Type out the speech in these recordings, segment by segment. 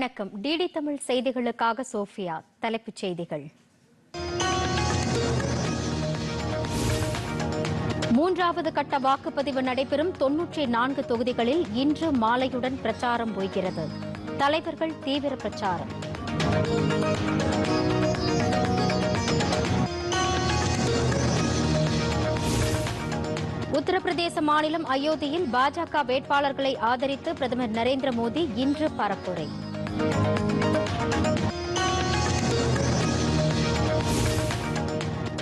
வணக்கம். டிடி தமிழ் செய்திகளுக்காக சோஃபியா தலைப்புச் செய்திகள். மூன்றாவது கட்ட வாக்குப்பதிவு நடைபெறும் தொன்னூற்றி நான்கு தொகுதிகளில் இன்று மாலையுடன் பிரச்சாரம் ஓய்கிறது தலைவர்கள் தீவிர பிரச்சாரம். உத்தரப்பிரதேச மாநிலம் அயோத்தியில் பாஜக வேட்பாளர்களை ஆதரித்து பிரதமர் நரேந்திர மோடி இன்று பரப்புரை.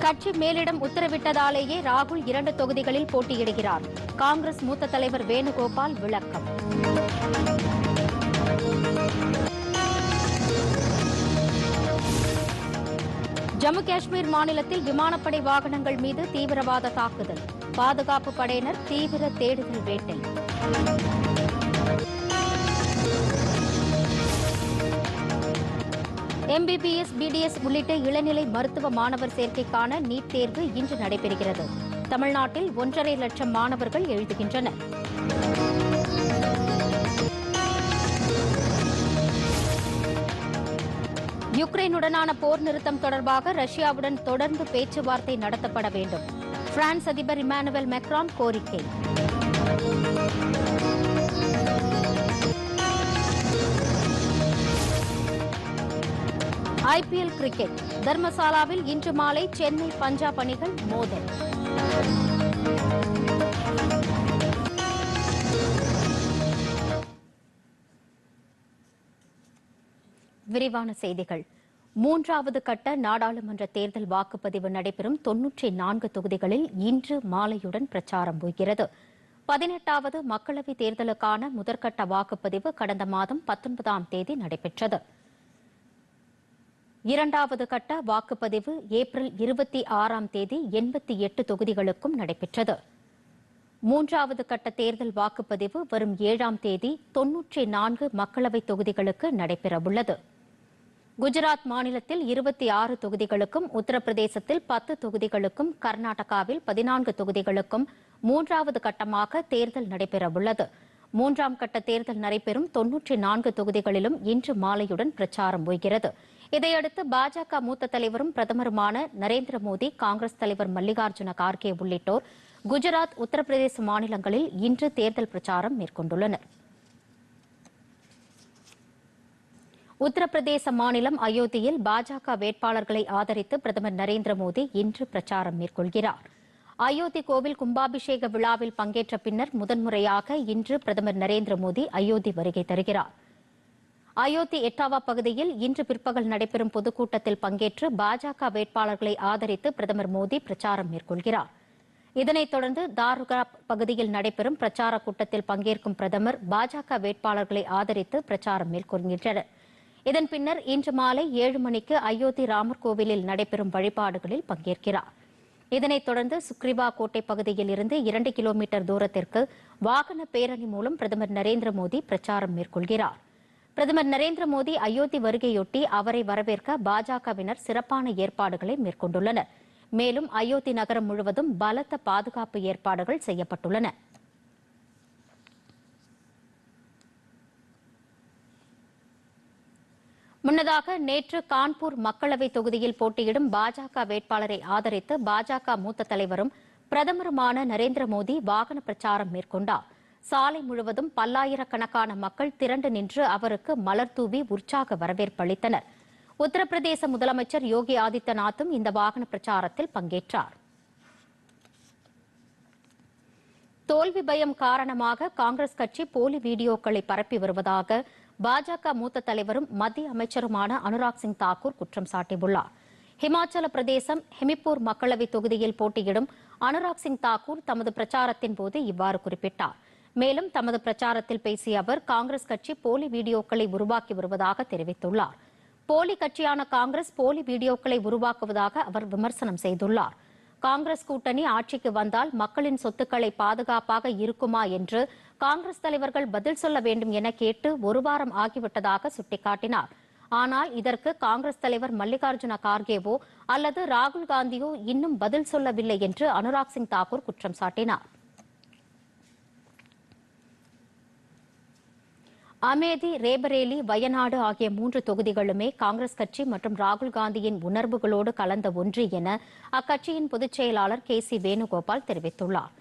கட்சி மேலிடம் உத்தரவிட்டதாலேயே ராகுல் இரண்டு தொகுதிகளில் போட்டியிடுகிறார். காங்கிரஸ் மூத்த தலைவர் வேணுகோபால் விளக்கம். ஜம்மு காஷ்மீர் மாநிலத்தில் விமானப்படை வாகனங்கள் மீது தீவிரவாத தாக்குதல். பாதுகாப்பு படையினர் தீவிர தேடுதல் வேட்டை. எம்பிபிஎஸ் பிடிஎஸ் உள்ளிட்ட இளநிலை மருத்துவ மாணவர் சேர்க்கைக்கான நீட் தேர்வு இன்று நடைபெறுகிறது. தமிழ்நாட்டில் ஒன்றரை லட்சம் மாணவர்கள் எழுதுகின்றனர். யுக்ரைனுடனான போர் நிறுத்தம் தொடர்பாக ரஷ்யாவுடன் தொடர்ந்து பேச்சுவார்த்தை நடத்தப்பட வேண்டும். பிரான்ஸ் அதிபர் இமானுவேல் மெக்ரான் கோரிக்கை. IPL cricket. தர்மசாலாவில் இன்று மாலை சென்னை பஞ்சாப் அணிகள் மோதல். விரிவான செய்திகள். மூன்றாவது கட்ட நாடாளுமன்ற தேர்தல் வாக்குப்பதிவு நடைபெறும் தொன்னூற்றி நான்கு தொகுதிகளில் இன்று மாலையுடன் பிரச்சாரம் போகிறது. பதினெட்டாவது மக்களவைத் தேர்தலுக்கான முதற்கட்ட வாக்குப்பதிவு கடந்த மாதம் பத்தொன்பதாம் தேதி நடைபெற்றது. இரண்டாவது கட்ட வாக்குப்பதிவு ஏப்ரல் இருபத்தி ஆறாம் தேதி எண்பத்தி எட்டு தொகுதிகளுக்கும் நடைபெற்றது. மூன்றாவது கட்ட தேர்தல் வாக்குப்பதிவு வரும் ஏழாம் தேதி தொன்னூற்றி நான்கு மக்களவைத் தொகுதிகளுக்கு நடைபெறவுள்ளது. குஜராத் மாநிலத்தில் இருபத்தி ஆறு தொகுதிகளுக்கும் உத்தரப்பிரதேசத்தில் பத்து தொகுதிகளுக்கும் கர்நாடகாவில் பதினான்கு தொகுதிகளுக்கும் மூன்றாவது கட்டமாக தேர்தல் நடைபெறவுள்ளது. மூன்றாம் கட்ட தேர்தல் நடைபெறும் தொன்னூற்றி நான்கு தொகுதிகளிலும் இன்று மாலையுடன் பிரச்சாரம் ஓய்கிறது இதையடுத்து பாஜக மூத்த தலைவரும் பிரதமருமான நரேந்திர மோடி காங்கிரஸ் தலைவர் மல்லிகார்ஜுன கார்கே உள்ளிட்டோர் குஜராத் உத்தரப்பிரதேச மாநிலங்களில் இன்று தேர்தல் பிரச்சாரம் மேற்கொண்டுள்ளனர். உத்தரப்பிரதேச மாநிலம் அயோத்தியில் பாஜக வேட்பாளர்களை ஆதரித்து பிரதமர் நரேந்திர மோடி இன்று பிரச்சாரம் மேற்கொள்கிறார். அயோத்தி கோவில் கும்பாபிஷேக விழாவில் பங்கேற்ற பின்னர் முதன்முறையாக இன்று பிரதமர் நரேந்திர மோடி அயோத்தி வருகை தருகிறார். அயோத்தி எட்டாவா பகுதியில் இன்று பிற்பகல் நடைபெறும் பொதுக்கூட்டத்தில் பங்கேற்று பாஜக வேட்பாளர்களை ஆதரித்து பிரதமர் மோடி பிரச்சாரம் மேற்கொள்கிறார். இதனைத் தொடர்ந்து தாருகா பகுதியில் நடைபெறும் பிரச்சார கூட்டத்தில் பங்கேற்கும் பிரதமர் பாஜக வேட்பாளர்களை ஆதரித்து பிரச்சாரம் மேற்கொள்கின்றனர். இதன் பின்னர் இன்று மாலை ஏழு மணிக்கு அயோத்தி ராமர் கோவிலில் நடைபெறும் வழிபாடுகளில் பங்கேற்கிறார். இதனைத் தொடர்ந்து சுக்ரிவா கோட்டை பகுதியில் இருந்து இரண்டு கிலோமீட்டர் தூரத்திற்கு வாகன பேரணி மூலம் பிரதமர் நரேந்திர மோடி பிரச்சாரம் மேற்கொள்கிறார். பிரதமர் நரேந்திர மோடி அயோத்தி வருகையொட்டி அவரை வரவேற்க பாஜகவினர் சிறப்பான ஏற்பாடுகளை மேற்கொண்டுள்ளனர். மேலும் அயோத்தி நகரம் முழுவதும் பலத்த பாதுகாப்பு ஏற்பாடுகள் செய்யப்பட்டுள்ளன. முன்னதாக நேற்று கான்பூர் மக்களவை தொகுதியில் போட்டியிடும் பாஜக வேட்பாளரை ஆதரித்து பாஜக மூத்த தலைவரும் பிரதமருமான நரேந்திர மோடி வாகன பிரச்சாரம் மேற்கொண்டார். சாலை முழுவதும் பல்லாயிரக்கணக்கான மக்கள் திரண்டு நின்று அவருக்கு மலர் தூவி உற்சாக வரவேற்பு அளித்தனர். உத்தரப்பிரதேச முதலமைச்சர் யோகி ஆதித்யநாத்தும் இந்த வாகன பிரச்சாரத்தில் பங்கேற்றார். தோல்வி பயம் காரணமாக காங்கிரஸ் கட்சி போலி வீடியோக்களை பரப்பி வருவதாக பாஜக மூத்த தலைவரும் மத்திய அமைச்சருமான அனுராக் சிங் தாக்கூர் குற்றம் சாட்டியுள்ளார். ஹிமாச்சல பிரதேசம் ஹெமிப்பூர் மக்களவைத் தொகுதியில் போட்டியிடும் அனுராக் சிங் தாக்கூர் தமது பிரச்சாரத்தின் போது இவ்வாறு குறிப்பிட்டார். மேலும் தமது பிரச்சாரத்தில் பேசிய அவர் காங்கிரஸ் கட்சி போலி வீடியோக்களை உருவாக்கி வருவதாக தெரிவித்துள்ளார். போலி கட்சியான காங்கிரஸ் போலி வீடியோக்களை உருவாக்குவதாக அவர் விமர்சனம் செய்துள்ளார். காங்கிரஸ் கூட்டணி ஆட்சிக்கு வந்தால் மக்களின் சொத்துக்களை பாதுகாப்பாக இருக்குமா என்று காங்கிரஸ் தலைவர்கள் பதில் சொல்ல வேண்டும் என கேட்டு ஒரு வாரம் ஆகிவிட்டதாக சுட்டிக்காட்டினார். ஆனால் இதற்கு காங்கிரஸ் தலைவர் மல்லிகார்ஜுன கார்கேவோ அல்லது ராகுல் காந்தியோ இன்னும் பதில் சொல்லவில்லை என்று அனுராக் சிங் தாக்கூர் குற்றம் சாட்டினார். அமேதி ரேபரேலி வயநாடு ஆகிய மூன்று தொகுதிகளுமே காங்கிரஸ் கட்சி மற்றும் ராகுல் காந்தியின் உணர்வுகளோடு கலந்த ஒன்று என அக்கட்சியின் பொதுச் செயலாளர் கே சி வேணுகோபால் தெரிவித்துள்ளார்.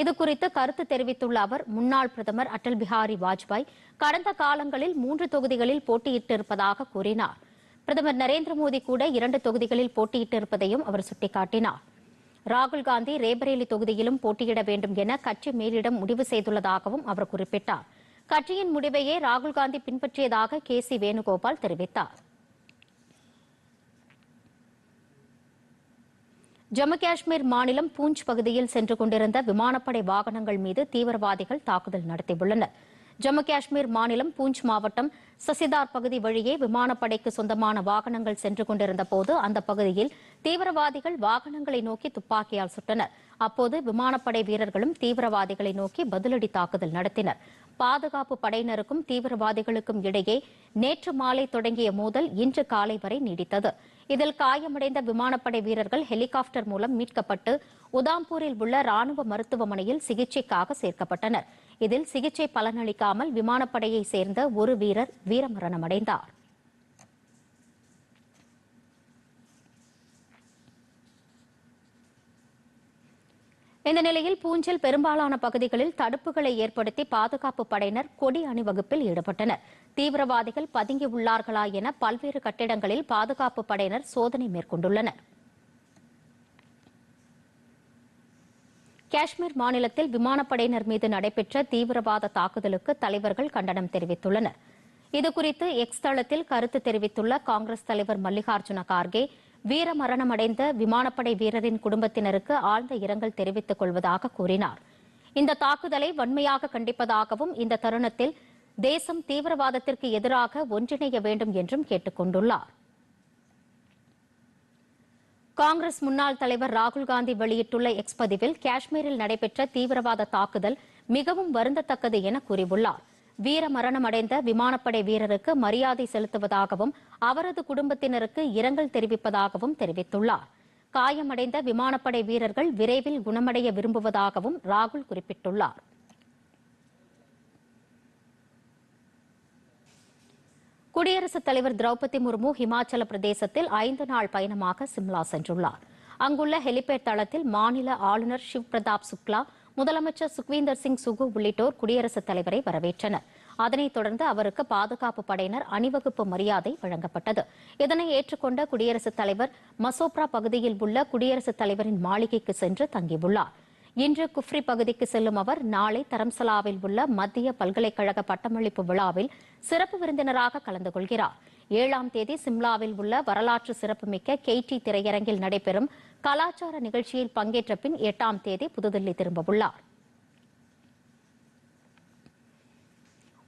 இதுகுறித்து கருத்து தெரிவித்துள்ள அவர் முன்னாள் பிரதமர் அடல் பிஹாரி வாஜ்பாய் கடந்த காலங்களில் மூன்று தொகுதிகளில் போட்டியிட்டிருப்பதாக கூறினார். பிரதமர் நரேந்திர மோடி கூட இரண்டு தொகுதிகளில் போட்டியிட்டிருப்பதையும் அவர் சுட்டிக்காட்டினார். ராகுல் காந்தி ரேபரேலி தொகுதியிலும் போட்டியிட வேண்டும் என கட்சி மேலிடம் முடிவு செய்துள்ளதாகவும் அவர் குறிப்பிட்டார். கட்சியின் முடிவையே ராகுல் காந்தி பின்பற்றியதாக கே சி வேணுகோபால் தெரிவித்தார். ஜம்மு காஷ்மீர் மாநிலம் பூஞ்ச் பகுதியில் சென்று கொண்டிருந்த விமானப்படை வாகனங்கள் மீது தீவிரவாதிகள் தாக்குதல் நடத்தியுள்ளனர். ஜம்மு காஷ்மீர் மாநிலம் பூஞ்ச் மாவட்டம் சசிதார் பகுதி வழியே விமானப்படைக்கு சொந்தமான வாகனங்கள் சென்று கொண்டிருந்த போது அந்த பகுதியில் தீவிரவாதிகள் வாகனங்களை நோக்கி துப்பாக்கியால் சுட்டனர். அப்போது விமானப்படை வீரர்களும் தீவிரவாதிகளை நோக்கி பதிலடி தாக்குதல் நடத்தினர். பாதுகாப்பு படையினருக்கும் தீவிரவாதிகளுக்கும் இடையே நேற்று மாலை தொடங்கிய மோதல் இன்று காலை வரை நீடித்தது. இதில் காயமடைந்த விமானப்படை வீரர்கள் ஹெலிகாப்டர் மூலம் மீட்கப்பட்டு உதாம்பூரில் உள்ள ராணுவ மருத்துவமனையில் சிகிச்சைக்காக சேர்க்கப்பட்டனர். இதில் சிகிச்சை பலனளிக்காமல் விமானப்படையை சேர்ந்த ஒரு வீரர் வீரமரணமடைந்தார். இந்த நிலையில் பூஞ்சில் பெரும்பாலான பகுதிகளில் தடுப்புகளை ஏற்படுத்தி பாதுகாப்பு படையினர் கொடி அணிவகுப்பில் ஈடுபட்டனர். தீவிரவாதிகள் பதுங்கியுள்ளார்களா என பல்வேறு கட்டிடங்களில் பாதுகாப்பு படையினர் சோதனை மேற்கொண்டுள்ளனர். காஷ்மீர் மாநிலத்தில் விமானப்படையினர் மீது நடைபெற்ற தீவிரவாத தாக்குதலுக்கு தலைவர்கள் கண்டனம் தெரிவித்துள்ளனர். இதுகுறித்து எக்ஸ் தளத்தில் கருத்து தெரிவித்துள்ள காங்கிரஸ் தலைவர் மல்லிகார்ஜுன கார்கே வீர மரணமடைந்த விமானப்படை வீரரின் குடும்பத்தினருக்கு ஆழ்ந்த இரங்கல் தெரிவித்துக் கொள்வதாக கூறினார். இந்த தாக்குதலை வன்மையாக கண்டிப்பதாகவும் இந்த தருணத்தில் தேசம் தீவிரவாதத்திற்கு எதிராக ஒன்றிணைய வேண்டும் என்றும் கேட்டுக் கொண்டுள்ளார். காங்கிரஸ் முன்னாள் தலைவர் ராகுல் காந்தி வெளியிட்டுள்ள எக்ஸ் பதிவில் காஷ்மீரில் நடைபெற்ற தீவிரவாத தாக்குதல் மிகவும் வருந்தத்தக்கது என கூறியுள்ளாா் வீர மரணமடைந்த விமானப்படை வீரருக்கு மரியாதை செலுத்துவதாகவும் அவரது குடும்பத்தினருக்கு இரங்கல் தெரிவிப்பதாகவும் தெரிவித்துள்ளார். காயமடைந்த விமானப்படை வீரர்கள் விரைவில் குணமடைய விரும்புவதாகவும் ராகுல் குறிப்பிட்டுள்ளார். குடியரசுத் தலைவர் திரௌபதி முர்மு ஹிமாச்சல பிரதேசத்தில் ஐந்து நாள் பயணமாக சிம்லா சென்றுள்ளார். அங்குள்ள ஹெலிபேட் தளத்தில் மாநில ஆளுநர் சிவ் பிரதாப் சுக்லா முதலமைச்சர் சுக்வீந்தர் சிங் சுகு உள்ளிட்டோர் குடியரசுத் தலைவரை வரவேற்றனர். அதனைத் தொடர்ந்து அவருக்கு பாதுகாப்பு படையினர் அணிவகுப்பு மரியாதை வழங்கப்பட்டது. இதனை ஏற்றுக்கொண்ட குடியரசுத் தலைவர் மசோப்ரா பகுதியில் உள்ள குடியரசுத் தலைவரின் மாளிகைக்கு சென்று தங்கியுள்ளார். இன்று குஃப்ரி பகுதிக்கு செல்லும் அவர் நாளை தரம்சலாவில் உள்ள மத்திய பல்கலைக்கழக பட்டமளிப்பு விழாவில் சிறப்பு விருந்தினராக கலந்து கொள்கிறார். ஏழாம் தேதி சிம்லாவில் உள்ள வரலாற்று சிறப்புமிக்க கெய்டி திரையரங்கில் நடைபெறும் கலாச்சார நிகழ்ச்சியில் பங்கேற்ற பின் எட்டாம் தேதி புதுதில்லி திரும்பவுள்ளார்.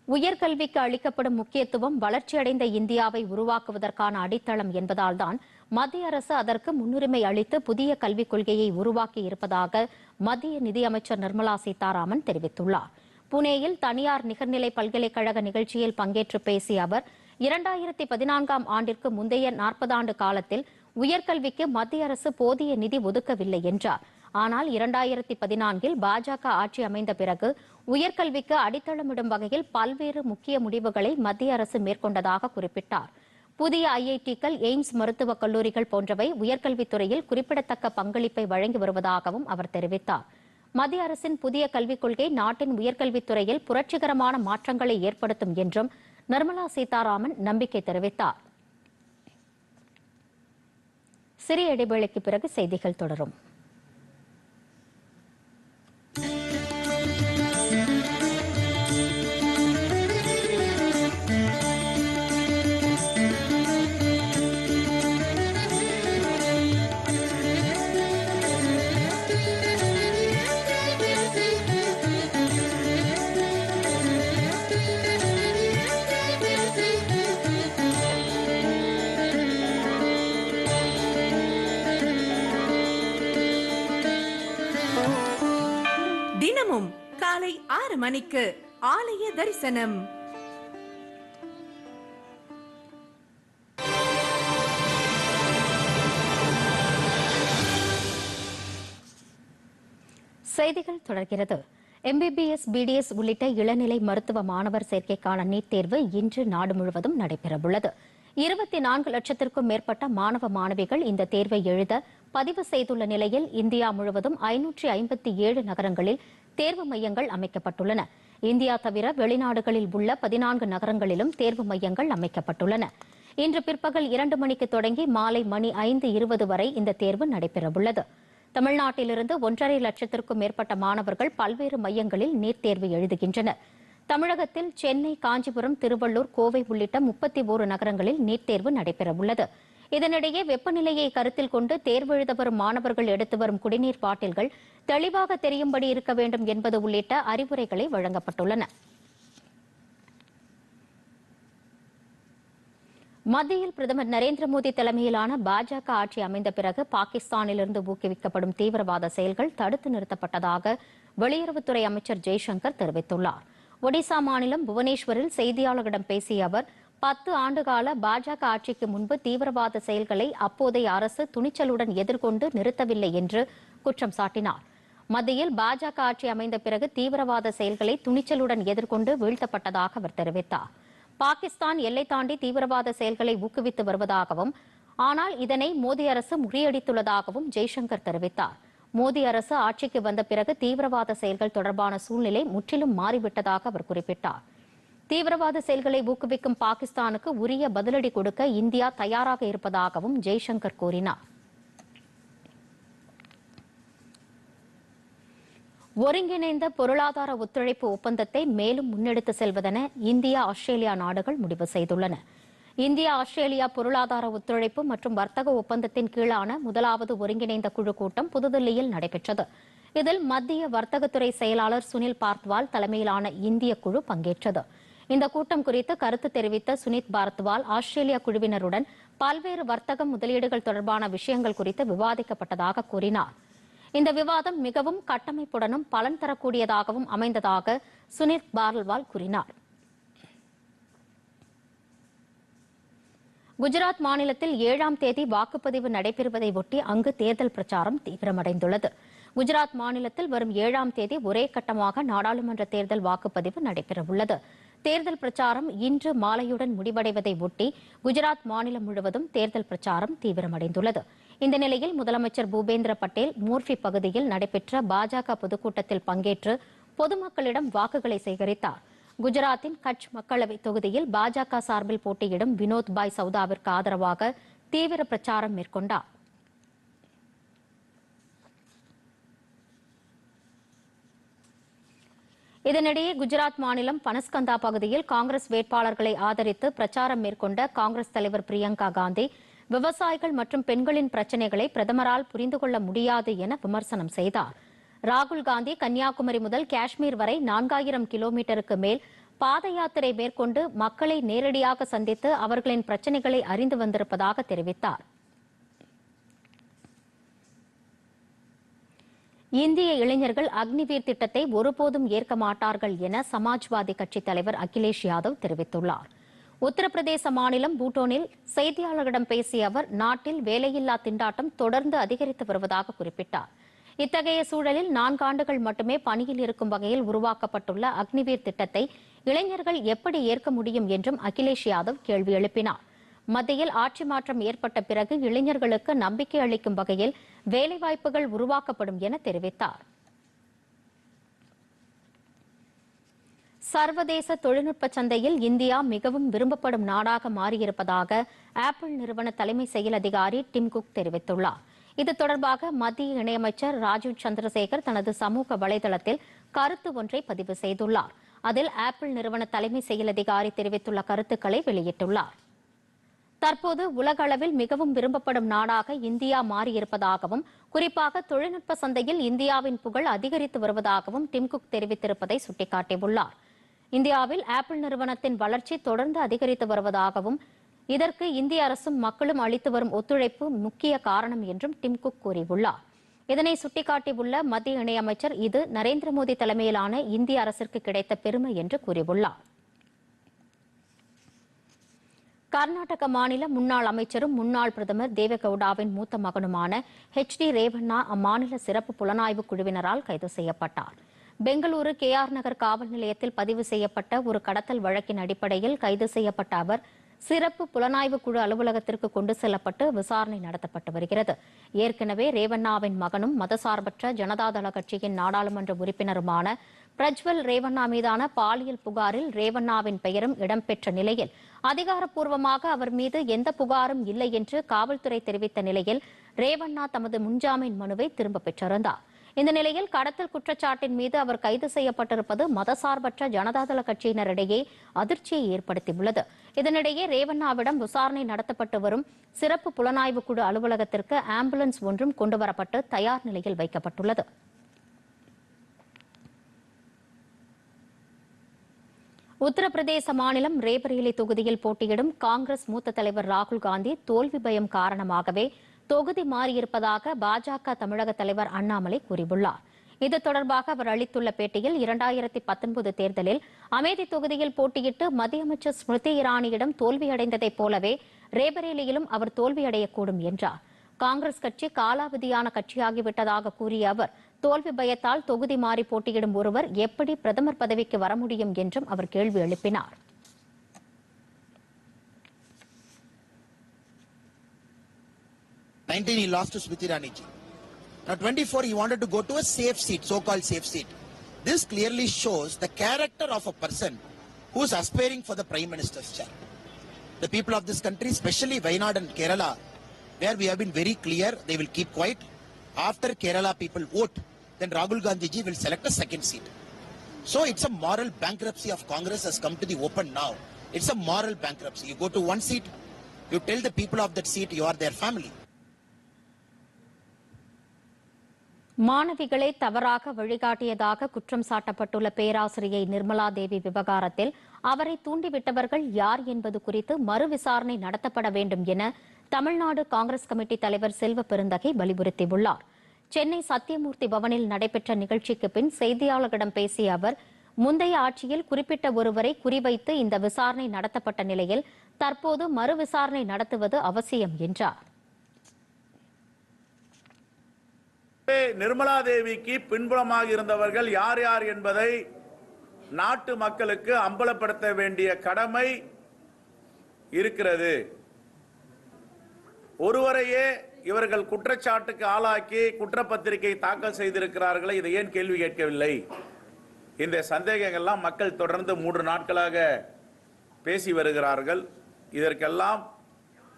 உயர்கல்விக்கு அளிக்கப்படும் முக்கியத்துவம் வளர்ச்சியடைந்த இந்தியாவை உருவாக்குவதற்கான அடித்தளம் என்பதால்தான் மத்திய அரசு அதற்கு முன்னுரிமை அளித்து புதிய கல்விக் கொள்கையை உருவாக்கி இருப்பதாக மத்திய நிதியமைச்சர் நிர்மலா சீதாராமன் தெரிவித்துள்ளார். புனேயில் தனியார் நிகர்நிலை பல்கலைக்கழக நிகழ்ச்சியில் பங்கேற்று பேசிய அவர் இரண்டாயிரத்தி பதினான்காம் ஆண்டிற்கு முந்தைய நாற்பது ஆண்டு காலத்தில் உயர்கல்விக்கு மத்திய அரசு போதிய நிதி ஒதுக்கவில்லை என்றார். ஆனால் இரண்டாயிரத்தி பதினான்கில் பாஜக ஆட்சி அமைந்த பிறகு உயர்கல்விக்கு அடித்தளமிடும் வகையில் பல்வேறு முக்கிய முடிவுகளை மத்திய அரசு மேற்கொண்டதாக குறிப்பிட்டார். புதிய ஐஐடிக்கள் எய்ம்ஸ் மருத்துவக் கல்லூரிகள் போன்றவை உயர்கல்வித்துறையில் குறிப்பிடத்தக்க பங்களிப்பை வழங்கி வருவதாகவும் அவர் தெரிவித்தார். மத்திய அரசின் புதிய கல்விக் கொள்கை நாட்டின் உயர்கல்வித்துறையில் புரட்சிகரமான மாற்றங்களை ஏற்படுத்தும் என்றும் நிர்மலா சீதாராமன் நம்பிக்கை தெரிவித்தார். சிறிய இடைவேளைக்கு பிறகு செய்திகள் தொடரும். காலை ஆறு மணிக்கு ஆலய தரிசனம். செய்திகள் தொடர்கிறது. எம்பிபிஎஸ் பிடிஎஸ் உள்ளிட்ட இளநிலை மருத்துவ மாணவர் சேர்க்கைக்கான நீட் தேர்வு இன்று நாடு முழுவதும் நடைபெறவுள்ளது. இருபத்தி நான்கு லட்சத்திற்கும் மேற்பட்ட மாணவ மாணவிகள் இந்த தேர்வை எழுத பதிவு செய்துள்ள நிலையில் இந்தியா முழுவதும் ஐநூற்றி ஐம்பத்தி ஏழு நகரங்களில் தேர்வு மையங்கள் அமைக்கப்பட்டுள்ளன. இந்தியா தவிர வெளிநாடுகளில் உள்ள பதினான்கு நகரங்களிலும் தேர்வு மையங்கள் அமைக்கப்பட்டுள்ளன. இன்று பிற்பகல் இரண்டு மணிக்கு தொடங்கி மாலை மணி ஐந்து இருபது வரை இந்த தேர்வு நடைபெறவுள்ளது. தமிழ்நாட்டிலிருந்து ஒன்றரை லட்சத்திற்கும் மேற்பட்ட மாணவர்கள் பல்வேறு மையங்களில் நீட் தேர்வு எழுதுகின்றனர். தமிழகத்தில் சென்னை காஞ்சிபுரம் திருவள்ளூர் கோவை உள்ளிட்ட முப்பத்தி ஒரு நகரங்களில் நீட் தேர்வு நடைபெறவுள்ளது. இதனிடையே வெப்பநிலையை கருத்தில் கொண்டு தேர்வு எழுத வரும் மாணவர்கள் எடுத்து வரும் குடிநீர் பாட்டில்கள் தெளிவாக தெரியும்படி இருக்க வேண்டும் என்பது உள்ளிட்ட அறிவுரைகளை வழங்கப்பட்டுள்ளன. மத்தியில் பிரதமர் நரேந்திர மோடி தலைமையிலான பாஜக ஆட்சி அமைந்த பிறகு பாகிஸ்தானிலிருந்து ஊக்குவிக்கப்படும் தீவிரவாத செயல்கள் தடுத்து நிறுத்தப்பட்டதாக வெளியுறவுத்துறை அமைச்சர் ஜெய்சங்கர் தெரிவித்துள்ளார். ஒடிசா மாநிலம் புவனேஸ்வரில் செய்தியாளர்களிடம் பேசிய அவர் பத்து ஆண்டுகால பாஜக ஆட்சிக்கு முன்பு தீவிரவாத செயல்களை அப்போதைய அரசு துணிச்சலுடன் எதிர்கொண்டு நிறுத்தவில்லை என்று குற்றம் சாட்டினார். மத்தியில் பாஜக ஆட்சி அமைந்த பிறகு தீவிரவாத செயல்களை துணிச்சலுடன் எதிர்கொண்டு வீழ்த்தப்பட்டதாக அவர் தெரிவித்தார். பாகிஸ்தான் எல்லை தாண்டி தீவிரவாத செயல்களை ஊக்குவித்து வருவதாகவும் ஆனால் இதனை மோடி அரசு முறியடித்துள்ளதாகவும் ஜெய்சங்கர் தெரிவித்தார். மோடி அரசு ஆட்சிக்கு வந்த பிறகு தீவிரவாத செயல்கள் தொடர்பான சூழ்நிலை முற்றிலும் மாறிவிட்டதாக அவர் குறிப்பிட்டார். தீவிரவாத செயல்களை ஊக்குவிக்கும் பாகிஸ்தானுக்கு உரிய பதிலடி கொடுக்க இந்தியா தயாராக இருப்பதாகவும் ஜெய்சங்கர் கூறினார். ஒருங்கிணைந்த பொருளாதார ஒத்துழைப்பு ஒப்பந்தத்தை மேலும் முன்னெடுத்து செல்வதென இந்தியா ஆஸ்திரேலியா நாடுகள் முடிவு செய்துள்ளன. இந்தியா ஆஸ்திரேலியா பொருளாதார ஒத்துழைப்பு மற்றும் வர்த்தக ஒப்பந்தத்தின் கீழான முதலாவது ஒருங்கிணைந்த குழு கூட்டம் புதுதில்லியில் நடைபெற்றது. இதில் மத்திய வர்த்தகத்துறை செயலாளர் சுனில் பார்த்வால் தலைமையிலான இந்திய குழு பங்கேற்றது. இந்த கூட்டம் குறித்து கருத்து தெரிவித்த சுனித் பாரத்வால் ஆஸ்திரேலியா குழுவினருடன் பல்வேறு வர்த்தகம் முதலீடுகள் தொடர்பான விஷயங்கள் குறித்து விவாதிக்கப்பட்டதாக கூறினார். இந்த விவாதம் மிகவும் கட்டமைப்புடனும் பலன் தரக்கூடியதாகவும் அமைந்ததாக சுனித் பார்ல்வால் கூறினார். குஜராத் மாநிலத்தில் ஏழாம் தேதி வாக்குப்பதிவு நடைபெறுவதை ஒட்டி அங்கு தேர்தல் பிரச்சாரம் தீவிரமடைந்துள்ளது. குஜராத் மாநிலத்தில் வரும் ஏழாம் தேதி ஒரே கட்டமாக நாடாளுமன்ற தேர்தல் வாக்குப்பதிவு நடைபெறவுள்ளது. தேர்தல் பிரச்சாரம் இன்று மாலையுடன் முடிவடைவதை ஒட்டி குஜராத் மாநிலம் முழுவதும் தேர்தல் பிரச்சாரம் தீவிரமடைந்துள்ளது. இந்த நிலையில் முதலமைச்சர் பூபேந்திர பட்டேல் மூர்பி பகுதியில் நடைபெற்ற பாஜக பொதுக்கூட்டத்தில் பங்கேற்று பொதுமக்களிடம் வாக்குகளை சேகரித்தார். குஜராத்தின் கட்ச் மக்களவைத் தொகுதியில் பாஜக சார்பில் போட்டியிடும் வினோத் பாய் சவுதாவிற்கு ஆதரவாக தீவிர பிரச்சாரம் மேற்கொண்டார். இதனிடையே குஜராத் மாநிலம் பனஸ்கந்தா பகுதியில் காங்கிரஸ் வேட்பாளர்களை ஆதரித்து பிரச்சாரம் மேற்கொண்ட காங்கிரஸ் தலைவர் பிரியங்கா காந்தி விவசாயிகள் மற்றும் பெண்களின் பிரச்சினைகளை பிரதமரால் புரிந்து கொள்ள முடியாது என விமர்சனம் செய்தார். ராகுல் காந்தி கன்னியாகுமரி முதல் காஷ்மீர் வரை நான்காயிரம் கிலோமீட்டருக்கு மேல் பாத யாத்திரை மேற்கொண்டு மக்களை நேரடியாக சந்தித்து அவர்களின் பிரச்சினைகளை அறிந்து வந்திருப்பதாக தெரிவித்தார். இந்திய இளைஞர்கள் அக்னிவீர் திட்டத்தை ஒருபோதும் ஏற்க மாட்டார்கள் என சமாஜ்வாதி கட்சித் தலைவர் அகிலேஷ் யாதவ் தெரிவித்துள்ளார். உத்தரப்பிரதேச மாநிலம் பூட்டோனில் செய்தியாளர்களிடம் பேசிய அவர் நாட்டில் வேலையில்லா திண்டாட்டம் தொடர்ந்து அதிகரித்து வருவதாக குறிப்பிட்டார். இத்தகைய சூழலில் நான்காண்டுகள் மட்டுமே பணியில் இருக்கும் வகையில் உருவாக்கப்பட்டுள்ள அக்னிவீர் திட்டத்தை இளைஞர்கள் எப்படி ஏற்க முடியும் என்றும் அகிலேஷ் யாதவ் கேள்வி எழுப்பினார். மத்தியில் ஆட்சி மாற்றம் ஏற்பட்ட பிறகு இளைஞர்களுக்கு நம்பிக்கை அளிக்கும் வகையில் வேலைவாய்ப்புகள் உருவாக்கப்படும் என தெரிவித்தார். சர்வதேச தொழில்நுட்ப சந்தையில் இந்தியா மிகவும் விரும்பப்படும் நாடாக மாறியிருப்பதாக ஆப்பிள் நிறுவன தலைமை செயல் அதிகாரி டிம் குக் தெரிவித்துள்ளார். இது தொடர்பாக மத்திய இணையமைச்சர் ராஜீவ் சந்திரசேகர் தனது சமூக வலைதளத்தில் கருத்து ஒன்றை பதிவு செய்துள்ளார். அதில் ஆப்பிள் நிறுவன தலைமை செயல் அதிகாரி தெரிவித்துள்ள கருத்துக்களை வெளியிட்டுள்ளார். தற்போது உலக அளவில் மிகவும் விரும்பப்படும் நாடாக இந்தியா மாறியிருப்பதாகவும் குறிப்பாக தொழில்நுட்ப சந்தையில் இந்தியாவின் புகழ் அதிகரித்து வருவதாகவும் டிம்குக் தெரிவித்திருப்பதை சுட்டிக்காட்டியுள்ளார். இந்தியாவில் ஆப்பிள் நிறுவனத்தின் வளர்ச்சி தொடர்ந்து அதிகரித்து வருவதாகவும் இதற்கு இந்திய அரசும் மக்களும் அளித்து வரும் ஒத்துழைப்பு முக்கிய காரணம் என்றும் டிம்குக் கூறியுள்ளார். இதனை சுட்டிக்காட்டியுள்ள மத்திய இணையமைச்சர் இது நரேந்திர மோடி தலைமையிலான இந்திய அரசிற்கு கிடைத்த பெருமை என்று கூறியுள்ளார். கர்நாடக மாநில முன்னாள் அமைச்சரும் முன்னாள் பிரதமர் தேவகவுடாவின் மூத்த மகனுமான ஹெச் டி ரேவண்ணா அம்மாநில சிறப்பு புலனாய்வு குழுவினரால் கைது செய்யப்பட்டார். பெங்களூரு கேஆர் நகர் காவல் நிலையத்தில் பதிவு செய்யப்பட்ட ஒரு கடத்தல் வழக்கின் அடிப்படையில் கைது செய்யப்பட்ட அவர் சிறப்பு புலனாய்வு குழு அலுவலகத்திற்கு கொண்டு செல்லப்பட்டு விசாரணை நடத்தப்பட்டு வருகிறது. ஏற்கனவே ரேவண்ணாவின் மகனும் மதசார்பற்ற ஜனதாதள கட்சியின் நாடாளுமன்ற உறுப்பினருமான பிரஜ்வல் ரேவண்ணா மீதான பாலியல் புகாரில் ரேவண்ணாவின் பெயரும் இடம்பெற்ற நிலையில் அதிகாரப்பூர்வமாக அவர் மீது எந்த புகாரும் இல்லை என்று காவல்துறை தெரிவித்த நிலையில் ரேவண்ணா தமது முன்ஜாமீன் மனுவை திரும்ப பெற்றிருந்தார். இந்த நிலையில் கடத்தல் குற்றச்சாட்டின் மீது அவர் கைது செய்யப்பட்டிருப்பது மதசார்பற்ற ஜனதாதள கட்சியினரிடையே அதிர்ச்சியை ஏற்படுத்தியுள்ளது. இதனிடையே ரேவண்ணாவிடம் விசாரணை நடத்தப்பட்டு வரும் சிறப்பு புலனாய்வு குழு அலுவலகத்திற்கு ஆம்புலன்ஸ் ஒன்றும் கொண்டுவரப்பட்டு தயார் நிலையில் வைக்கப்பட்டுள்ளது. உத்தரப்பிரதேச மாநிலம் ரேபரேலி தொகுதியில் போட்டியிடும் காங்கிரஸ் மூத்த தலைவர் ராகுல் காந்தி தோல்வி பயம் காரணமாகவே தொகுதி மாறியிருப்பதாக பாஜக தமிழக தலைவர் அண்ணாமலை கூறியுள்ளார். இது தொடர்பாக அவர் அளித்துள்ள பேட்டியில் இரண்டாயிரத்தி பத்தொன்பது தேர்தலில் அமேதி தொகுதியில் போட்டியிட்டு மத்திய அமைச்சர் ஸ்மிருதி இரானியிடம் தோல்வியடைந்ததைப் போலவே ரேபரேலியிலும் அவர் தோல்வியடையக்கூடும் என்றார். காங்கிரஸ் கட்சி காலாவதியான கட்சியாகிவிட்டதாக கூறிய அவர் தோல்வி பயத்தால் தொகுதி மாறி போட்டியிடும் ஒருவர் எப்படி பிரதமர் பதவிக்கு வர முடியும் என்றும் அவர் கேள்வி எழுப்பினார் Nineteen, he lost to Smriti Irani. Now 24, he wanted to go to a safe seat, so-called safe seat. This clearly shows the character of a person who is aspiring for the Prime Minister's chair. The people of this country, especially Wayanad and Kerala, where we have been very clear, they will keep quiet. After Kerala people vote, then Rahul Gandhi ji will select a second seat. So it's a moral bankruptcy of Congress has come to the open now. It's a moral bankruptcy. You go to one seat, you tell the people of that seat you are their family. மாணவிகளை தவறாக வழிகாட்டியதாக குற்றம் சாட்டப்பட்டுள்ள பேராசிரியை நிர்மலா தேவி விவகாரத்தில் அவரை தூண்டிவிட்டவர்கள் யார் என்பது குறித்து மறு விசாரணை நடத்தப்பட வேண்டும் என தமிழ்நாடு காங்கிரஸ் கமிட்டி தலைவர் செல்வ பெருந்தகை வலியுறுத்தியுள்ளார். சென்னை சத்தியமூர்த்தி பவனில் நடைபெற்ற நிகழ்ச்சிக்கு பின் செய்தியாளர்களிடம் பேசிய அவர் முந்தைய ஆட்சியில் குறிப்பிட்ட ஒருவரை குறிவைத்து இந்த விசாரணை நடத்தப்பட்ட நிலையில் தற்போது மறு விசாரணை நடத்துவது அவசியம் என்றார். நிர்மலா தேவிக்கு பின்புலமாக இருந்தவர்கள் யார் யார் என்பதை நாட்டு மக்களுக்கு அம்பலப்படுத்த வேண்டிய கடமை இருக்கிறது. ஒருவரையே இவர்கள் குற்றச்சாட்டுக்கு ஆளாக்கி குற்றப்பத்திரிகை தாக்கல் செய்திருக்கிறார்களே இதை ஏன் கேள்வி கேட்கவில்லை? இந்த சந்தேகங்கள்லாம் மக்கள் தொடர்ந்து மூன்று நாட்களாக பேசி வருகிறார்கள். இதற்கெல்லாம்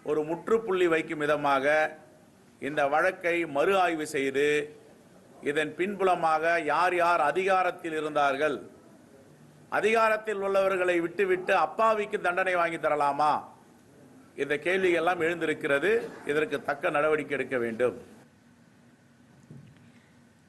ஒரு முற்றுப்புள்ளி வைக்கும் விதமாக இந்த வழக்கை மறு ஆய்வு செய்து இதன் பின்புலமாக யார் யார் அதிகாரத்தில் இருந்தார்கள் அதிகாரத்தில் உள்ளவர்களை விட்டுவிட்டு அப்பாவிக்கு தண்டனை வாங்கி தரலாமா? இந்த கேள்வியெல்லாம் எழுந்திருக்கிறது. இதற்கு தக்க நடவடிக்கை எடுக்க வேண்டும்.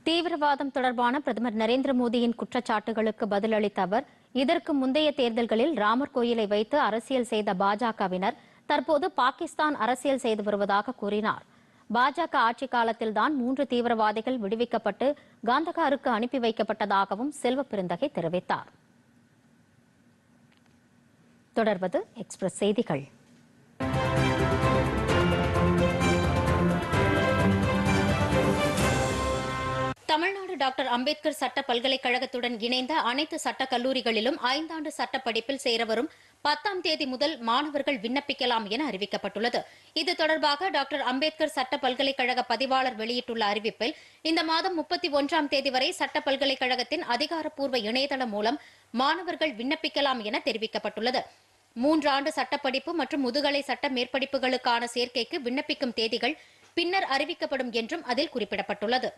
தீவிரவாதம் தொடர்பான பிரதமர் நரேந்திர மோடியின் குற்றச்சாட்டுகளுக்கு பதிலளித்த அவர் இதற்கு முந்தைய தேர்தல்களில் ராமர் கோயிலை வைத்து அரசியல் செய்த பாஜகவினர் தற்போது பாகிஸ்தான் அரசியல் செய்து வருவதாக கூறினார். பாஜக ஆட்சி காலத்தில்தான் மூன்று தீவிரவாதிகள் விடுவிக்கப்பட்டு காந்தகாருக்கு அனுப்பி வைக்கப்பட்டதாகவும் செல்வ பெருந்தகை தெரிவித்தார். தொடர்வது எக்ஸ்பிரஸ் செய்திகள். தமிழ்நாடு டாக்டர் அம்பேத்கர் சட்ட பல்கலைக்கழகத்துடன் இணைந்த அனைத்து சட்ட கல்லூரிகளிலும் ஐந்தாண்டு சட்ட படிப்பில் சேர வரும் பத்தாம் தேதி முதல் மாணவர்கள் விண்ணப்பிக்கலாம் என அறிவிக்கப்பட்டுள்ளது. இது தொடர்பாக டாக்டர் அம்பேத்கர் சட்ட பல்கலைக்கழக பதிவாளர் வெளியிட்டுள்ள அறிவிப்பில் இந்த மாதம் முப்பத்தி ஒன்றாம் தேதி வரை சட்ட பல்கலைக்கழகத்தின் அதிகாரப்பூர்வ இணையதளம் மூலம் மாணவர்கள் விண்ணப்பிக்கலாம் என தெரிவிக்கப்பட்டுள்ளது. மூன்றாண்டு சட்டப்படிப்பு மற்றும் முதுகலை சட்ட மேற்படிப்புகளுக்கான சேர்க்கைக்கு விண்ணப்பிக்கும் தேதிகள் பின்னர் அறிவிக்கப்படும் என்றும் அதில் குறிப்பிடப்பட்டுள்ளது.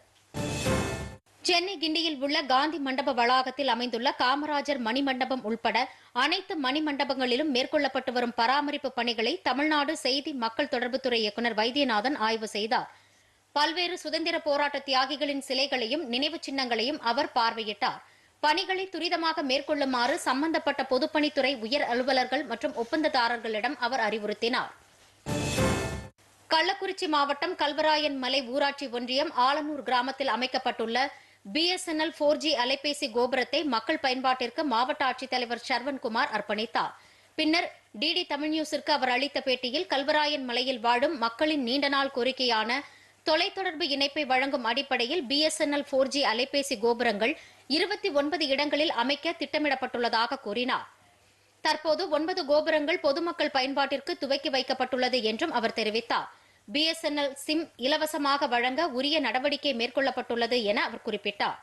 சென்னை கிண்டியில் உள்ள காந்தி மண்டப வளாகத்தில் அமைந்துள்ள காமராஜர் மணிமண்டபம் உள்பட அனைத்து மணிமண்டபங்களிலும் மேற்கொள்ளப்பட்டு வரும் பராமரிப்பு பணிகளை தமிழ்நாடு செய்தி மக்கள் தொடர்புத்துறை இயக்குநர் வைத்தியநாதன் ஆய்வு செய்தார். பல்வேறு சுதந்திர போராட்ட தியாகிகளின் சிலைகளையும் நினைவு சின்னங்களையும் அவர் பார்வையிட்டார். பணிகளை துரிதமாக மேற்கொள்ளுமாறு சம்பந்தப்பட்ட பொதுப்பணித்துறை உயர் அலுவலர்கள் மற்றும் ஒப்பந்ததாரர்களிடம் அவர் அறிவுறுத்தினார். கள்ளக்குறிச்சி மாவட்டம் கல்வராயன் மலை ஊராட்சி ஒன்றியம் ஆலனூர் கிராமத்தில் அமைக்கப்பட்டுள்ள பிஎஸ்என்எல் போர் ஜி அலைபேசி கோபுரத்தை மக்கள் பயன்பாட்டிற்கு மாவட்ட ஆட்சித்தலைவர் சர்வன்குமார் அர்ப்பணித்தார். பின்னர் டிடி தமிழ் நியூஸிற்கு அவர் அளித்த பேட்டியில் கல்வராயன் மலையில் வாழும் மக்களின் நீண்ட நாள் கோரிக்கையான தொலைத்தொடர்பு இணைப்பை வழங்கும் அடிப்படையில் பிஎஸ்என்எல் போர் ஜி அலைபேசி கோபுரங்கள் இருபத்தி ஒன்பது இடங்களில் அமைக்க திட்டமிடப்பட்டுள்ளதாக கூறினார். தற்போது ஒன்பது கோபுரங்கள் பொதுமக்கள் பயன்பாட்டிற்கு துவக்கி வைக்கப்பட்டுள்ளது என்றும் அவர் தெரிவித்தார். பிஎஸ்என்எல் சிம் இலவசமாக வழங்க உரிய நடவடிக்கை மேற்கொள்ளப்பட்டுள்ளது என அவர் குறிப்பிட்டார்.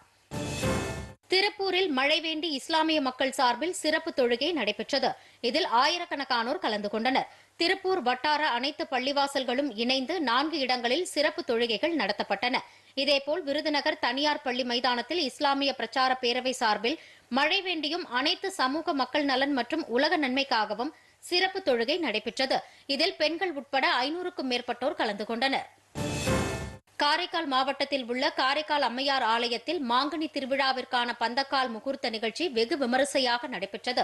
திருப்பூரில் மழை வேண்டி இஸ்லாமிய மக்கள் சார்பில் சிறப்பு தொழுகை நடைபெற்றது. இதில் ஆயிரக்கணக்கானோர் கலந்து கொண்டனர். திருப்பூர் வட்டார அனைத்து பள்ளிவாசல்களும் இணைந்து நான்கு இடங்களில் சிறப்பு தொழுகைகள் நடத்தப்பட்டன. இதேபோல் விருதுநகர் தனியார் பள்ளி மைதானத்தில் இஸ்லாமிய பிரச்சார பேரவை சார்பில் மழை வேண்டியும் அனைத்து சமூக மக்கள் நலன் மற்றும் உலக நன்மைக்காகவும் சிறப்பு தொழுகை நடைபெற்றது. இதில் பெண்கள் உட்பட ஐநூறுக்கும் மேற்பட்டோர் கலந்து கொண்டனர். காரைக்கால் மாவட்டத்தில் உள்ள காரைக்கால் அம்மையார் ஆலயத்தில் மாங்கனி திருவிழாவிற்கான பந்தக்கால் முகூர்த்த நிகழ்ச்சி வெகு விமரிசையாக நடைபெற்றது.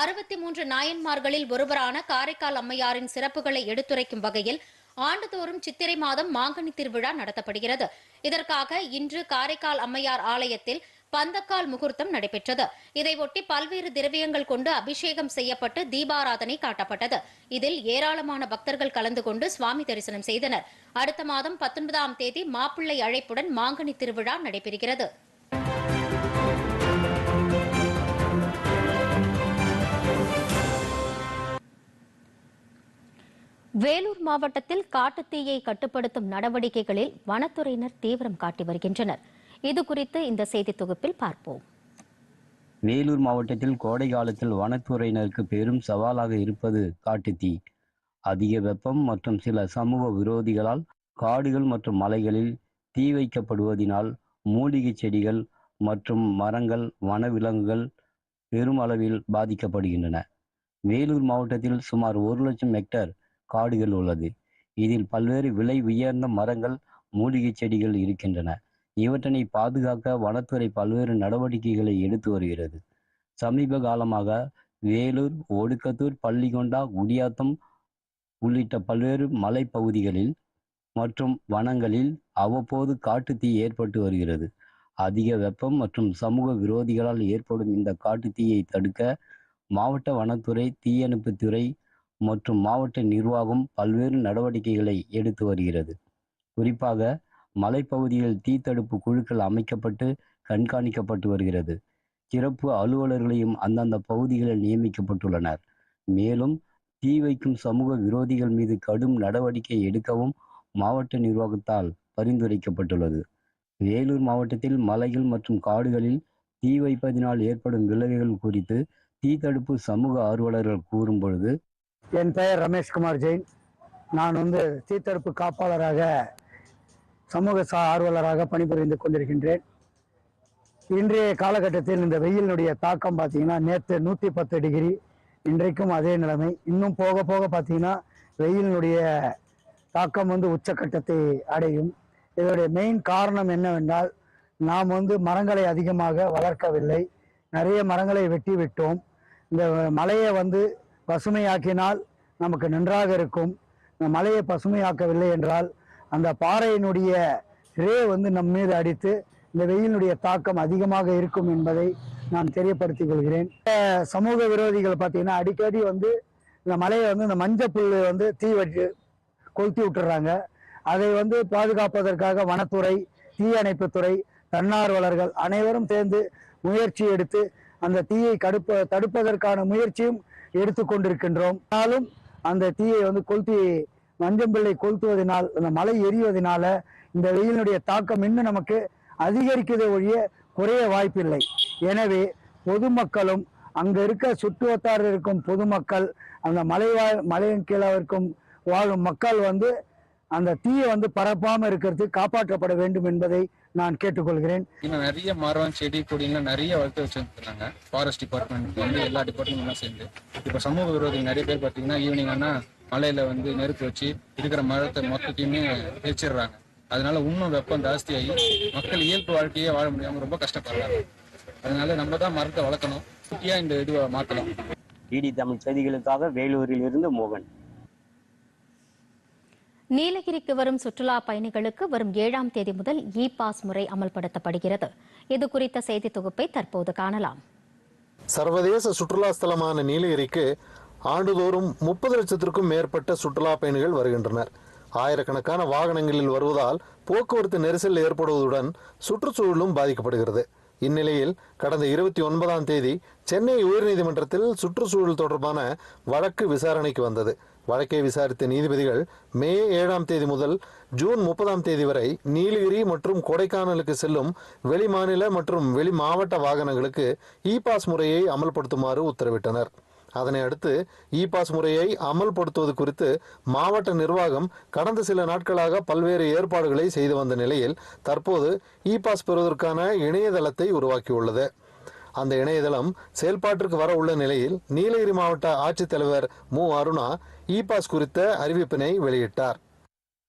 அறுபத்தி மூன்று நாயன்மார்களில் ஒருவரான காரைக்கால் அம்மையாரின் சிறப்புகளை எடுத்துரைக்கும் வகையில் ஆண்டுதோறும் சித்திரை மாதம் மாங்கனி திருவிழா நடத்தப்படுகிறது. இதற்காக இன்று காரைக்கால் அம்மையார் ஆலயத்தில் பந்தக்கால் முகூர்த்தம் நடைபெற்றது. இதையொட்டி பல்வேறு திரவியங்கள் கொண்டு அபிஷேகம் செய்யப்பட்டு தீபாராதனை காட்டப்பட்டது. இதில் ஏராளமான பக்தர்கள் கலந்து கொண்டு சுவாமி தரிசனம் செய்தனர். அடுத்த மாதம் பத்தொன்பதாம் தேதி மாப்பிள்ளை அழைப்புடன் மாங்கனி திருவிழா நடைபெறுகிறது. வேலூர் மாவட்டத்தில் காட்டுத்தீயை கட்டுப்படுத்தும் நடவடிக்கைகளில் வனத்துறையினர் தீவிரம் காட்டி வருகின்றனர். இது குறித்து இந்த செய்தி தொகுப்பில் பார்ப்போம். வேலூர் மாவட்டத்தில் கோடை காலத்தில் வனத்துறையினருக்கு பெரும் சவாலாக இருப்பது காட்டுத்தீ. அதிக வெப்பம் மற்றும் சில சமூக விரோதிகளால் காடுகள் மற்றும் மலைகளில் தீ வைக்கப்படுவதினால் மூலிகை செடிகள் மற்றும் மரங்கள் வனவிலங்குகள் பெருமளவில் பாதிக்கப்படுகின்றன. வேலூர் மாவட்டத்தில் சுமார் ஒரு லட்சம் ஹெக்டர் காடுகள் உள்ளது. இதில் பல்வேறு விலை உயர்ந்த மரங்கள் மூலிகை செடிகள் இருக்கின்றன. இவற்றினை பாதுகாக்க வனத்துறை பல்வேறு நடவடிக்கைகளை எடுத்து வருகிறது. சமீப காலமாக வேலூர் ஒடுக்கத்தூர் பள்ளிகொண்டா குடியாத்தம் உள்ளிட்ட பல்வேறு மலைப்பகுதிகளில் மற்றும் வனங்களில் அவ்வப்போது காட்டுத்தீ ஏற்பட்டு வருகிறது. அதிக வெப்பம் மற்றும் சமூக விரோதிகளால் ஏற்படும் இந்த காட்டு தீயை தடுக்க மாவட்ட வனத்துறை தீயணைப்புத்துறை மற்றும் மாவட்ட நிர்வாகம் பல்வேறு நடவடிக்கைகளை எடுத்து வருகிறது. குறிப்பாக மலைப்பகுதியில் தீ தடுப்பு குழுக்கள் அமைக்கப்பட்டு கண்காணிக்கப்பட்டு வருகிறது. சிறப்பு அலுவலர்களையும் அந்தந்த பகுதிகளில் நியமிக்கப்பட்டுள்ளனர். மேலும் தீ வைக்கும் சமூக விரோதிகள் மீது கடும் நடவடிக்கை எடுக்கவும் மாவட்ட நிர்வாகத்தால் பரிந்துரைக்கப்பட்டுள்ளது. வேலூர் மாவட்டத்தில் மலைகள் மற்றும் காடுகளில் தீ வைப்பதினால் ஏற்படும் விளைவுகள் குறித்து தீ தடுப்பு சமூக ஆர்வலர்கள் கூறும் பொழுது என் பெயர் ரமேஷ்குமார் ஜெயின். நான் வந்து தீத்தடுப்பு காப்பாளராக சமூக சா ஆர்வலராக பணிபுரிந்து கொண்டிருக்கின்றேன். இன்றைய காலகட்டத்தில் இந்த வெயிலினுடைய தாக்கம் பார்த்தீங்கன்னா நேற்று நூற்றி பத்து டிகிரி இன்றைக்கும் அதே நிலைமை. இன்னும் போக போக பார்த்தீங்கன்னா வெயிலினுடைய தாக்கம் வந்து உச்சக்கட்டத்தை அடையும். இதனுடைய மெயின் காரணம் என்னவென்றால் நாம் வந்து மரங்களை அதிகமாக வளர்க்கவில்லை. நிறைய மரங்களை வெட்டி விட்டோம் இந்த மலையை வந்து பசுமையாக்கினால் நமக்கு நன்றாக இருக்கும். இந்த மலையை பசுமையாக்கவில்லை என்றால் அந்த பாறையினுடைய ரே வந்து நம் மீது அடித்து இந்த வெயிலினுடைய தாக்கம் அதிகமாக இருக்கும் என்பதை நான் தெரியப்படுத்திக் கொள்கிறேன். சமூக விரோதிகள் பார்த்தீங்கன்னா அடிக்கடி வந்து இந்த மலையை வந்து இந்த மஞ்சள் புல்லு வந்து தீ வச்சு கொளுத்தி விட்டுறாங்க. அதை வந்து பாதுகாப்பதற்காக வனத்துறை தீயணைப்புத்துறை தன்னார்வலர்கள் அனைவரும் சேர்ந்து முயற்சி எடுத்து அந்த தீயை கடுப்ப தடுப்பதற்கான முயற்சியும் எடுத்துக்கொண்டிருக்கின்றோம் ஆனாலும் அந்த தீயை வந்து கொளுத்தி மஞ்சம்பிள்ளை கொளுத்துவதனால் அந்த மலை எரிவதனால இந்த வெயிலினுடைய தாக்கம் இன்னும் நமக்கு அதிகரிக்கிறதை ஒழிய குறைய வாய்ப்பில்லை. எனவே பொதுமக்களும் அங்க இருக்க சுற்று இருக்கும் பொதுமக்கள் அந்த மலைவாழ் மலையின் கீழே இருக்கும் வாழும் மக்கள் வந்து அந்த தீயை வந்து பரப்பாம இருக்கிறது காப்பாற்றப்பட வேண்டும் என்பதை நான் கேட்டுக்கொள்கிறேன். இன்னும் நிறைய மரம் செடி கொடிங்கெல்லாம் நிறைய வளர்த்து வச்சிருக்காங்க ஃபாரஸ்ட் டிபார்ட்மெண்ட் வந்து எல்லா டிபார்ட்மெண்ட்லாம் சேர்ந்து. இப்போ சமூக விரோதி நிறைய பேர் பார்த்தீங்கன்னா ஈவினிங் ஆனால் மலையில வந்து நெருப்பு வச்சு இருக்கிற மரத்தை மொத்தத்தையுமே எரிச்சிடுறாங்க அதனால இன்னும் வெப்பம் ஜாஸ்தியாகி மக்கள் இயல்பு வாழ்க்கையே வாழ முடியாம ரொம்ப கஷ்டப்படுறாங்க. அதனால நம்ம தான் மரத்தை வளர்க்கணும். குட்டியா இந்த இதுவை மாற்றலாம் டிடி தமிழ் செய்திகளுக்காக வேலூரில் இருந்து மோகன். நீலகிரிக்கு வரும் சுற்றுலா பயணிகளுக்கு வரும் ஏழாம் தேதி முதல் இ பாஸ் முறை அமல்படுத்தப்படுகிறது. இது குறித்த செய்தி தொகுப்பை தற்போது காணலாம். சர்வதேச சுற்றுலா ஸ்தலமான நீலகிரிக்கு ஆண்டுதோறும் முப்பது லட்சத்திற்கும் மேற்பட்ட சுற்றுலா பயணிகள் வருகின்றனர். ஆயிரக்கணக்கான வாகனங்களில் வருவதால் போக்குவரத்து நெரிசல் ஏற்படுவதுடன் சுற்றுச்சூழலும் பாதிக்கப்படுகிறது. இந்நிலையில் கடந்த இருபத்தி ஒன்பதாம் தேதி சென்னை உயர்நீதிமன்றத்தில் சுற்றுச்சூழல் தொடர்பான வழக்கு விசாரணைக்கு வந்தது. வழக்கை விசாரித்த நீதிபதிகள் மே ஏழாம் தேதி முதல் ஜூன் முப்பதாம் தேதி வரை நீலகிரி மற்றும் கொடைக்கானலுக்கு செல்லும் வெளிமாநில மற்றும் வெளி மாவட்ட வாகனங்களுக்கு இ பாஸ் முறையை அமல்படுத்துமாறு உத்தரவிட்டனர். அதனை அடுத்து இ பாஸ் முறையை அமல்படுத்துவது குறித்து மாவட்ட நிர்வாகம் கடந்த சில நாட்களாக பல்வேறு ஏற்பாடுகளை செய்து வந்த நிலையில் தற்போது இ பாஸ் பெறுவதற்கான இணையதளத்தை உருவாக்கியுள்ளது. அந்த இணையதளம் செயல்பாட்டிற்கு வர உள்ள நிலையில் நீலகிரி மாவட்ட ஆட்சித்தலைவர் மு. அருணா இ பாஸ் குறித்த அறிவிப்பினை வெளியிட்டார்.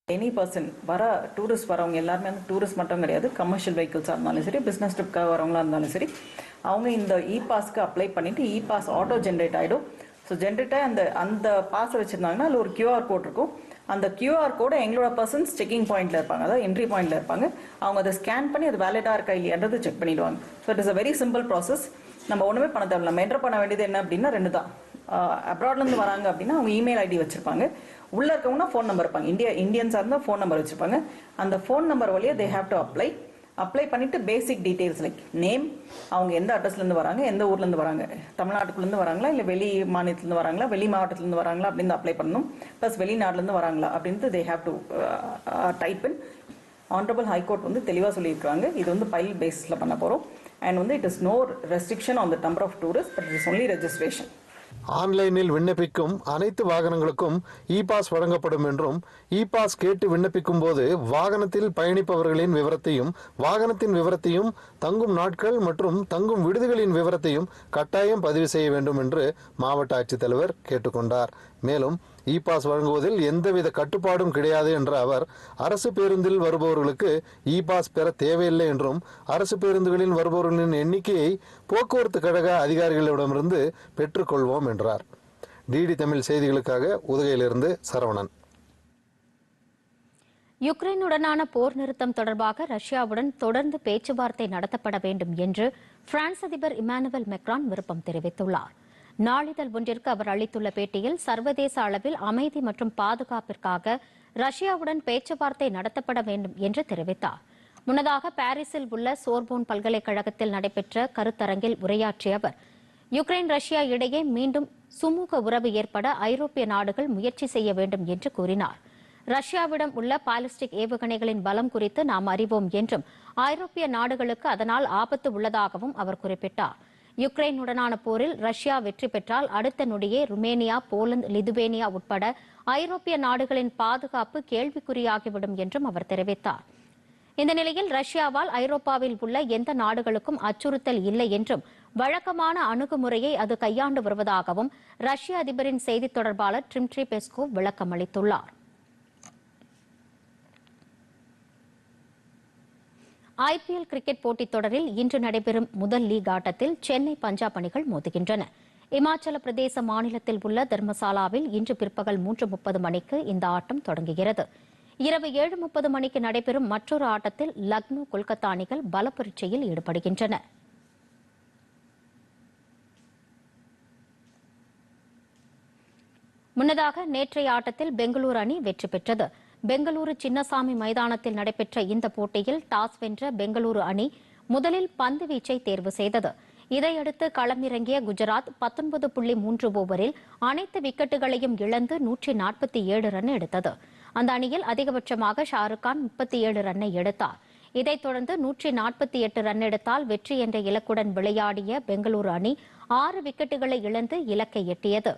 எனி பர்சன் வர டூரிஸ்ட் வரவங்க எல்லாருமே வந்து டூரிஸ்ட் மட்டும் கிடையாது கமர்ஷியல் வெஹிக்கிள்ஸாக இருந்தாலும் சரி பிஸ்னஸ் ட்ரிப்காக வரவங்களா இருந்தாலும் சரி அவங்க இந்த இ பாஸ்க்கு அப்ளை பண்ணிவிட்டு இ பாஸ் ஆட்டோ ஜென்ரேட் ஆகிடும் ஸோ ஜென்ரேட்டாக அந்த அந்த பாஸை வச்சுருந்தாங்கன்னா அதில் ஒரு கியூஆர் கோட் இருக்கும். அந்த கியூஆர் கோடை எங்களோட பர்சன்ஸ் செக்கிங் பாயிண்ட்டில் இருப்பாங்க. அதாவது என்ட்ரி பாயிண்ட்டில் இருப்பாங்க. அவங்க அதை ஸ்கேன் பண்ணி அது வேலிடாக இருக்கா இல்லையன்றது செக் பண்ணிடுவாங்க. So it is a very simple process நம்ம ஒன்றுமே பண்ண தேவையில்ல. நம்ம என்டர் பண்ண வேண்டியது என்ன அப்படின்னா ரெண்டு தான். அப்ராட்லேருந்து வராங்க அப்படின்னா அவங்க இமெயில் ஐடி வச்சுருப்பாங்க. உள்ள இருக்கவங்கன்னா ஃபோன் நம்பர் இருப்பாங்க. இந்தியா இந்தியன்ஸாக இருந்தால் ஃபோன் நம்பர் வச்சுருப்பாங்க. அந்த ஃபோன் நம்பர் வழியாக they have to apply apply பண்ணிட்டு பேசிக் டீடைல்ஸ் லைக் நேம் அவங்க எந்த அட்ரஸ்லேருந்து வராங்க எந்த ஊர்லேருந்து வராங்க தமிழ்நாட்டுக்குள்ளேருந்து வராங்களா இல்லை வெளி மாநிலத்துலேருந்து வராங்களா வெளி மாவட்டத்துலேருந்து வராங்களா அப்படின்னு அப்ளை பண்ணணும். ப்ளஸ் வெளிநாட்டிலேருந்து வராங்களா அப்படின்ட்டு they have to type in honourable high court வந்து தெளிவாக சொல்லியிருக்காங்க. இது வந்து பைல் பேஸில் பண்ண போகிறோம் அண்ட் வந்து it is no restriction on the number of tourist but it is only registration ஆன்லைனில் விண்ணப்பிக்கும் அனைத்து வாகனங்களுக்கும் இ பாஸ் வழங்கப்படும் என்றும் இ பாஸ் கேட்டு விண்ணப்பிக்கும் போது வாகனத்தில் பயணிப்பவர்களின் விவரத்தையும் வாகனத்தின் விவரத்தையும் தங்கும் நாட்கள் மற்றும் தங்கும் விடுதிகளின் விவரத்தையும் கட்டாயம் பதிவு செய்ய வேண்டும் என்று மாவட்ட ஆட்சித்தலைவர் கேட்டுக்கொண்டார். மேலும் இ பாஸ் வழங்குவதில் எந்தவித கட்டுப்பாடும் கிடையாது என்ற அவர் அரசு பேருந்தில் வருபவர்களுக்கு இ பாஸ் பெற தேவையில்லை என்றும் அரசு பேருந்துகளில் வருபவர்களின் எண்ணிக்கையை போக்குவரத்து கழக அதிகாரிகளிடமிருந்து பெற்றுக்கொள்வோம் என்றார். டிடி தமிழ் செய்திகளுக்காக உதகையிலிருந்து சரவணன். யுக்ரைனுடனான போர் நிறுத்தம் தொடர்பாக ரஷ்யாவுடன் தொடர்ந்து பேச்சுவார்த்தை நடத்தப்பட வேண்டும் என்று பிரான்ஸ் அதிபர் இமானுவல் மெக்ரான் விருப்பம் தெரிவித்துள்ளார். நாளிதழ் ஒன்றிற்கு அவர் அளித்துள்ள பேட்டியில் சர்வதேச அளவில் அமைதி மற்றும் பாதுகாப்பிற்காக ரஷ்யாவுடன் பேச்சுவார்த்தை நடத்தப்பட வேண்டும் என்று தெரிவித்தார். முன்னதாக பாரிஸில் உள்ள சோர்போன் பல்கலைக்கழகத்தில் நடைபெற்ற கருத்தரங்கில் உரையாற்றிய அவர் யுக்ரைன் ரஷ்யா இடையே மீண்டும் சுமூக உறவு ஏற்பட ஐரோப்பிய நாடுகள் முயற்சி செய்ய வேண்டும் என்று கூறினார். ரஷ்யாவிடம் உள்ள பாலிஸ்டிக் ஏவுகணைகளின் பலம் குறித்து நாம் அறிவோம் என்றும் ஐரோப்பிய நாடுகளுக்கு அதனால் ஆபத்து உள்ளதாகவும் அவர் குறிப்பிட்டார். யுக்ரைனுடனான போரில் ரஷ்யா வெற்றி பெற்றால் அடுத்த நொடியே ருமேனியா போலந்து லிதுவேனியா உட்பட ஐரோப்பிய நாடுகளின் பாதுகாப்பு கேள்விக்குறியாகிவிடும் என்றும் அவர் தெரிவித்தார். இந்த நிலையில் ரஷ்யாவால் ஐரோப்பாவில் உள்ள எந்த நாடுகளுக்கும் அச்சுறுத்தல் இல்லை என்றும் வழக்கமான அணுகுமுறையை அது கையாண்டு வருவதாகவும் ரஷ்ய அதிபரின் செய்தித் தொடர்பாளர் ட்ரிம்ட்ரி பெஸ்கோ விளக்கம் அளித்துள்ளார் ஐபிஎல் கிரிக்கெட் போட்டித் தொடரில் இன்று நடைபெறும் முதல் லீக் ஆட்டத்தில் சென்னை பஞ்சாப் அணிகள் மோதுகின்றன. இமாச்சல பிரதேச மாநிலத்தில் உள்ள தர்மசாலாவில் இன்று பிற்பகல் மூன்று முப்பது மணிக்கு இந்த ஆட்டம் தொடங்குகிறது. இரவு ஏழு முப்பது மணிக்கு நடைபெறும் மற்றொரு ஆட்டத்தில் லக்னோ கொல்கத்தா அணிகள் பலப்பரீட்சையில் ஈடுபடுகின்றன. முன்னதாக நேற்றைய ஆட்டத்தில் பெங்களூரு அணி வெற்றி பெற்றது. பெங்களூரு சின்னசாமி மைதானத்தில் நடைபெற்ற இந்த போட்டியில் டாஸ் வென்ற பெங்களூரு அணி முதலில் பந்து வீச்சை தேர்வு செய்தது. இதையடுத்து களமிறங்கிய குஜராத் பத்தொன்பது புள்ளி மூன்று ஓவரில் அனைத்து விக்கெட்டுகளையும் இழந்து நூற்றி நாற்பத்தி ஏழு ரன் எடுத்தது. அந்த அணியில் அதிகபட்சமாக ஷாருக் கான் முப்பத்தி ஏழு ரன்னை எடுத்தார். இதைத் தொடர்ந்து நூற்றி நாற்பத்தி எட்டு ரன் எடுத்தால் வெற்றி என்ற இலக்குடன் விளையாடிய பெங்களூரு அணி ஆறு விக்கெட்டுகளை இழந்து இலக்கை எட்டியது.